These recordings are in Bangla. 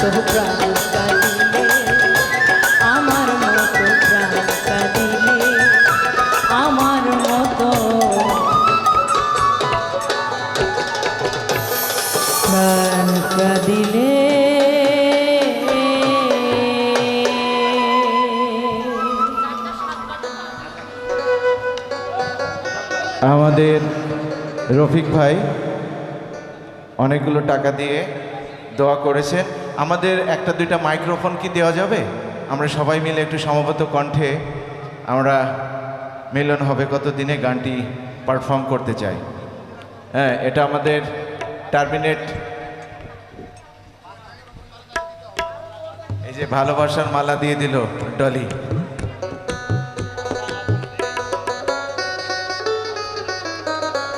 আমার মতো আমার মতো আমাদের রফিক ভাই অনেকগুলো টাকা দিয়ে দোয়া করেছেন। আমাদের একটা দুইটা মাইক্রোফোন কি দেওয়া যাবে? আমরা সবাই মিলে একটু সমবেত কণ্ঠে আমরা মিলন হবে কত দিনে গানটি পারফর্ম করতে চাই। হ্যাঁ এটা আমাদের টার্মিনেট এই যে ভালোবাসার মালা দিয়ে দিল ডলি।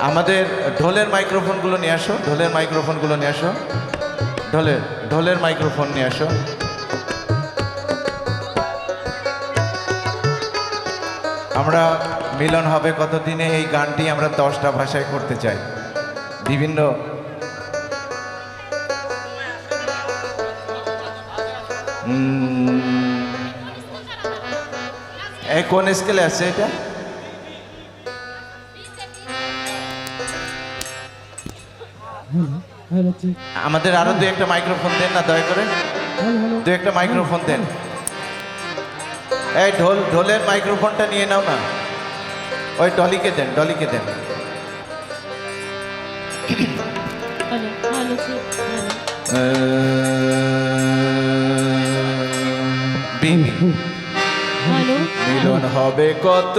আমাদের ঢোলের মাইক্রোফোনগুলো নিয়ে আসো, ঢোলের মাইক্রোফোনগুলো নিয়ে আসো। ঢোলের। ঢোলের মাইক্রোফোন নিয়ে আসো। আমরা মিলন হবে কতদিনে? এই গানটি আমরা দশটা ভাষায় করতে চাই। বিভিন্ন কোন স্কেলে আছে এটা? আমাদের আরও দু একটা মাইক্রোফোন দেন না দয়া করে। দু একটা মাইক্রোফোন দেন। এই ঢোল ঢোলের মাইক্রোফোনটা নিয়ে নাও না। ওই ডলিকে দেন ডলিকে দেন। মিলন হবে কত?